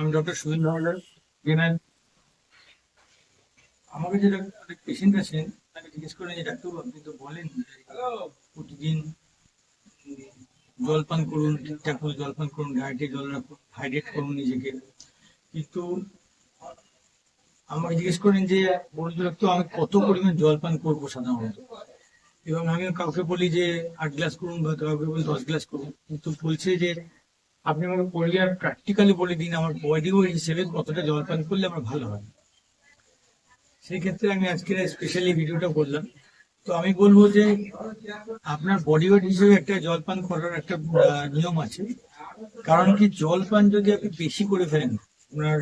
আমি doctor Sunil howler general আমাকে যেটা অনেক পেশেন্ট আছেন তাকে জিজ্ঞেস করেন যে, ডাক্তারবাবু, আপনি তো বলেন প্রতিদিন জলপান করুন, ঠিকঠাক করে জলপান করুন ডায়েটে জল রাখুন হাইড্রেট করুন নিজেকে। কিন্তু আমাকে জিজ্ঞেস করেন যে বলুন তো আমি কত পরিমাণ জলপান করব সাধারণত? এবং আমি কাউকে বলি যে, আট গ্লাস করুন বা কাউকে বলি দশ গ্লাস করুন। কিন্তু বলছে যে আপনি আমাকে পড়লে আর প্র্যাকটিক্যালি বলে দিন, আমার বডি ওয়েট হিসেবে কতটা জলপান করলে আমার ভালো হয়। সেই ক্ষেত্রে আমি আজকের স্পেশালি ভিডিওটা করলাম তো আমি বলব যে, আপনার বডি ওয়েট হিসেবে একটা জলপান করার একটা নিয়ম আছে। কারণ কি, জলপান যদি আপনি বেশি করে ফেলেন, আপনার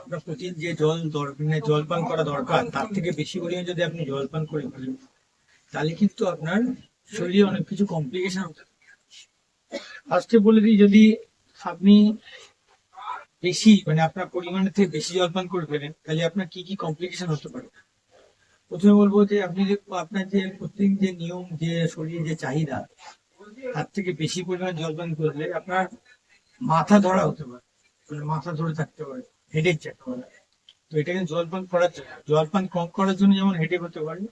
আপনার প্রতিদিন যে জল মানে জলপান করা দরকার, তার থেকে বেশি পরিমাণে যদি আপনি জলপান করে ফেলেন, তাহলে কিন্তু আপনার শরীরে অনেক কিছু কমপ্লিকেশন হতে ফার্স্টে বলে দিই, যদি আপনি বেশি মানে আপনার পরিমাণের থেকে বেশি জলপান করে ফেলেন, তাহলে আপনার কি কি কমপ্লিকেশন হতে পারে? প্রথমে বলব যে আপনি যে, আপনার যে প্রত্যেক যে নিয়ম, যে শরীরের যে চাহিদা, তার থেকে বেশি পরিমাণ জলপান করলে আপনার মাথা ধরা হতে পারে। মানে মাথা ধরে থাকতে পারে হেডেক যেতে পারে তো এটা কিন্তু জলপান করার জন্য, জলপান কম করার জন্য যেমন হেডেক হতে পারে,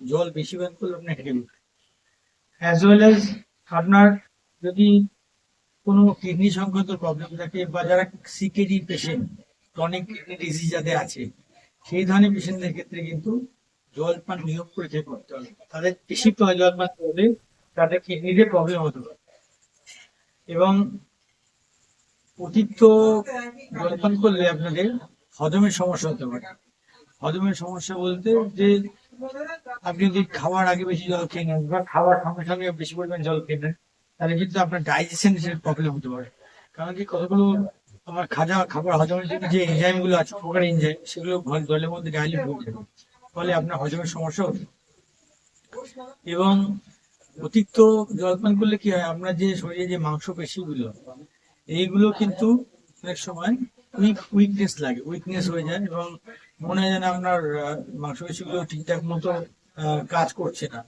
জল বেশি পান করলে আপনার হেডেক হতে অ্যাজ ওয়েল অ্যাজ আপনার যদি কোনো কিডনি সংক্রান্ত প্রবলেম থাকে বা যারা CKD patient chronic kidney disease যাদের আছে, সেই ধরনের পেশেন্টদের ক্ষেত্রে কিন্তু জলপান নিয়োগ করে চেক করতে হবে তাদের বেশি জলপান করলে তাদের কিডনিতে প্রবলেম হতে পারে। এবং অতিরিক্ত জলপান করলে আপনাদের হজমের সমস্যা হতে পারে। হজমের সমস্যা বলতে যে আপনি যদি খাওয়ার আগে বেশি জল খেয়ে নেন বা খাওয়ার সঙ্গে সঙ্গে বেশি পরিমাণ জল খেয়ে নেন তাহলে কিন্তু আপনার ডাইজেশন প্রবলেম হতে পারে। কারণ কি কতগুলো আমার খাজা, খাবার হজমের জন্য যে এনজাইমগুলো আছে, উপকারী এনজাইম সেগুলো জলের মধ্যে ডাইলিট হয়ে ফলে আপনার হজমের সমস্যা এবং অতিরিক্ত জলপান করলে কি হয়, আপনার যে শরীরে যে মাংস পেশিগুলো এইগুলো কিন্তু অনেক সময় উইক উইকনেস লাগে উইকনেস হয়ে যায় এবং মনে হয় যেন আপনার মাংসপেশিগুলো ঠিকঠাক মতো কাজ করছে না।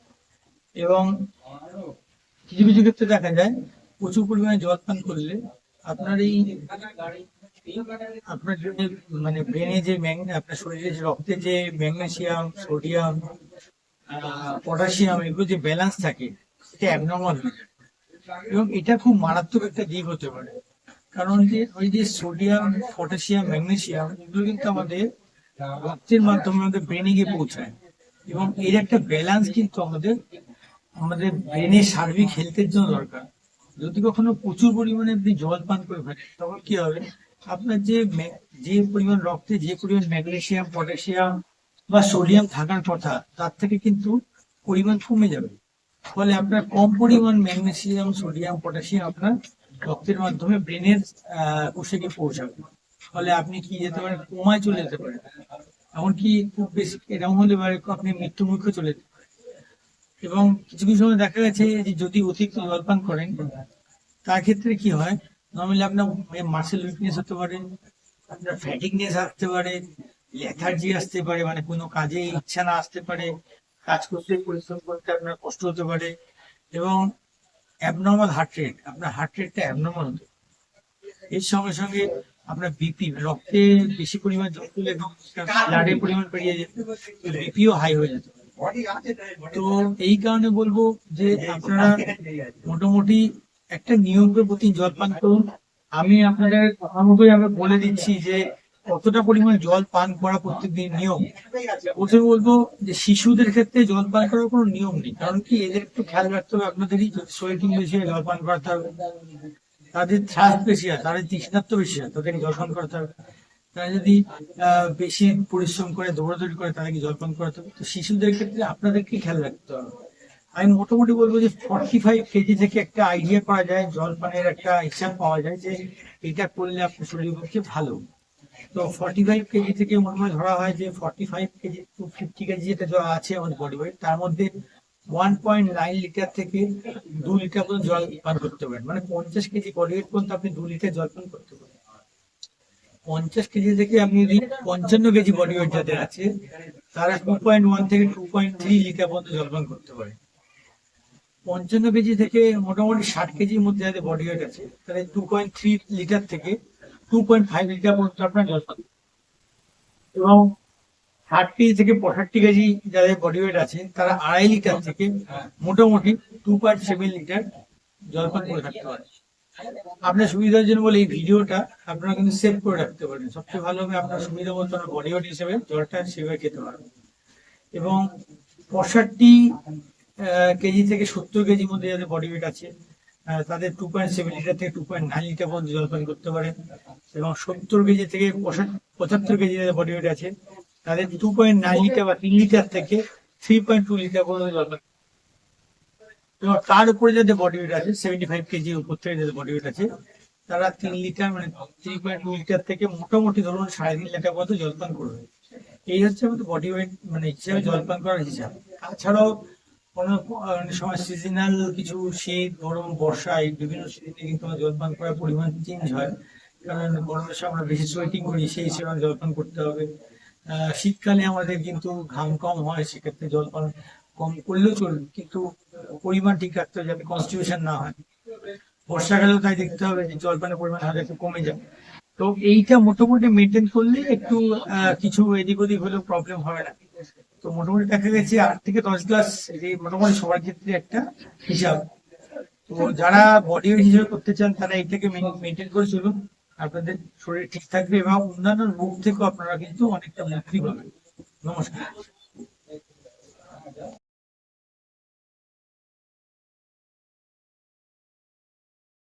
এবং কিছু কিছু ক্ষেত্রে দেখা যায়, প্রচুর পরিমাণে জল পান করলে আপনার এই আপনার যে মানে ব্রেনে যে আপনার শরীরে যে রক্তে যে ম্যাগনেসিয়াম, সোডিয়াম পটাশিয়াম এগুলো যে ব্যালেন্স থাকে এটা অ্যাবনর্মাল হয়ে এবং এটা খুব মারাত্মক একটা দিক হতে পারে। কারণ যে ওই যে সোডিয়াম, পটাশিয়াম, ম্যাগনেসিয়াম এগুলো কিন্তু আমাদের রক্তের মাধ্যমে আমাদের ব্রেনে গিয়ে পৌঁছায়। এবং এর একটা ব্যালেন্স কিন্তু আমাদের আমাদের ব্রেনের সার্বিক হেলথের জন্য দরকার। যদি কখনো প্রচুর পরিমাণে আপনি জল পান করে ফেলেন, তখন কি হবে? আপনার যে যে পরিমাণ রক্তে যে পরিমাণ ম্যাগনেসিয়াম পটাশিয়াম বা সোডিয়াম থাকার কথা, তার থেকে কিন্তু পরিমাণ কমে যাবে। ফলে আপনার কম পরিমাণ ম্যাগনেসিয়াম সোডিয়াম পটাশিয়াম আপনার রক্তের মাধ্যমে ব্রেনের কোষে গিয়ে পৌঁছাবে। ফলে আপনি কি যেতে পারেন? কোমায় চলে যেতে পারেন। এমনকি খুব বেশি, এরকম হলে আপনি মৃত্যু মুখে চলে যেতে এবং কিছু কিছু সময় দেখা গেছে যে যদি অতিরিক্ত জলপান করেন, তার ক্ষেত্রে কি হয়? নর্মালি আপনার মাসেল উইকনেস হতে পারে, আপনার ফ্যাটিকনেস আসতে পারে লেথার্জি আসতে পারে মানে কোনো কাজে ইচ্ছা না আসতে পারে, কাজ করতে পরিশ্রম করতে আপনার কষ্ট হতে পারে এবং অ্যাবনর্মাল হার্ট রেট আপনার হার্ট রেটটা অ্যাবনর্মাল হতে এর সঙ্গে সঙ্গে আপনার বিপি রক্তে বেশি পরিমাণ জল তুলে ব্লাডের পরিমাণ বেরিয়ে যেতে বিপিও হাই হয়ে যেতে তো এই কারণে বলব যে আপনারা মোটামুটি একটা নিয়মের প্রতি জল পান করুন। আমি আপনাদের কথা মতোই আমি বলে দিচ্ছি যে কতটা পরিমাণ জল পান করা প্রত্যেকদিন নিয়ম। প্রথমে বলব যে শিশুদের ক্ষেত্রে জল পান করার কোনো নিয়ম নেই, কারণ কি এদের একটু খেয়াল রাখতে হবে আপনাদেরই শরীর বেশি হয় জল পান করাতে হবে। তাদের থ্রাস বেশি হয়, তাদের তৃষ্ণার্ত বেশি হয়, তাদেরকে জলপান করাতে হবে। তারা যদি বেশি পরিশ্রম করে, দৌড়াদৌড়ি করে তাদেরকে জলপান করাতে হবে? তো শিশুদের ক্ষেত্রে আপনাদেরকে খেয়াল রাখতে হবে। আমি মোটামুটি বলব যে ফর্টি ফাইভ কেজি থেকে একটা আইডিয়া করা যায়, জলপানের একটা হিসাব পাওয়া যায় যে এটা করলে আপনার শরীরের পক্ষে ভালো। তো ফর্টি ফাইভ কেজি থেকে মোটামুটি ধরা হয় যে forty five KG to fifty KG যেটা আছে আমাদের বডি ওয়েট তার মধ্যে ওয়ান পয়েন্ট নাইন লিটার থেকে দু লিটার পর্যন্ত জল পান করতে পারেন। মানে পঞ্চাশ কেজি বডি ওয়েট পর্যন্ত আপনি দু লিটার জল পান করতে পারেন পঞ্চাশ কেজি থেকে আপনি যদি পঞ্চান্ন কেজি বডি ওয়েট যাদের আছে, তারা টু পয়েন্ট ওয়ান থেকে টু পয়েন্ট থ্রি লিটার পর্যন্ত জলপান করতে পারে। পঞ্চান্ন কেজি থেকে মোটামুটি ষাট কেজির মধ্যে যাদের বডি ওয়েট আছে তাহলে টু পয়েন্ট থ্রি লিটার থেকে টু পয়েন্ট ফাইভ লিটার পর্যন্ত আপনার জল পাবেন এবং কেজি থেকে পঁয়ষট্টি কেজি যাদের বডি ওয়েট আছে, তারা আড়াই লিটার থেকে মোটামুটি টু পয়েন্ট সেভেন লিটার জলপান করে থাকতে পারে। আপনার সুবিধার জন্য বলে, এই ভিডিওটা আপনারা কিন্তু সেভ করে রাখতে পারেন সবচেয়ে ভালো হবে আপনার সুবিধা মতো ওয়েট হিসেবে জলটা সেভাবে খেতে পারবেন। এবং পঁয়ষট্টি কেজি থেকে সত্তর কেজির মধ্যে যাদের বডি ওয়েট আছে তাদের টু পয়েন্ট সেভেন লিটার থেকে টু পয়েন্ট নাইন লিটার পর্যন্ত জলপান করতে পারেন। এবং সত্তর কেজি থেকে পঁচাত্তর কেজি যাদের বডি ওয়েট আছে, তাদের টু পয়েন্ট নাইন লিটার বা তিন লিটার থেকে থ্রি পয়েন্ট টু লিটার পর্যন্ত জলপান তার উপরে যাদের বডি ওয়েট আছে সেভেন্টি ফাইভ কেজির উপর থেকে যাদের বডি ওয়েট আছে, তারা তিন লিটার মানে থ্রি পয়েন্ট লিটার থেকে মোটামুটি ধরুন সাড়ে তিন লিটার পর্যন্ত জলপান করবে। এই হচ্ছে আমাদের বডি ওয়েট মানে হিসাবে জলপান করার হিসাব। তাছাড়াও কোনো সময় সিজনাল কিছু শীত, গরম, বর্ষা, এই বিভিন্ন সিজনে কিন্তু আমাদের জলপান করার পরিমাণ চেঞ্জ হয়। কারণ গরমের সময় আমরা বেশি সোয়েটিং করি, সেই হিসেবে জলপান করতে হবে। শীতকালে আমাদের কিন্তু ঘাম কম হয়, সেক্ষেত্রে জলপান কম করলেও চলবে, কিন্তু পরিমাণ ঠিক রাখতে হবে যাতে কনস্টিটিউশন না হয়। বর্ষাকালেও তাই দেখতে হবে যে জলপানের পরিমাণ হয়তো একটু কমে যায় তো এইটা মোটামুটি মেনটেন করলে একটু কিছু এদিক ওদিক হলেও প্রবলেম হবে না। তো মোটামুটি দেখা গেছে আট থেকে দশ গ্লাস মোটামুটি সবার ক্ষেত্রে একটা হিসাব। তো যারা বডি ওয়েট হিসেবে করতে চান, তারা এইটাকে মেনটেন করে চলুন। আপনাদের শরীর ঠিক থাকবে এবং অন্যান্য রোগ থেকেও আপনারা কিন্তু অনেকটা মুক্তি পাবেন। নমস্কার।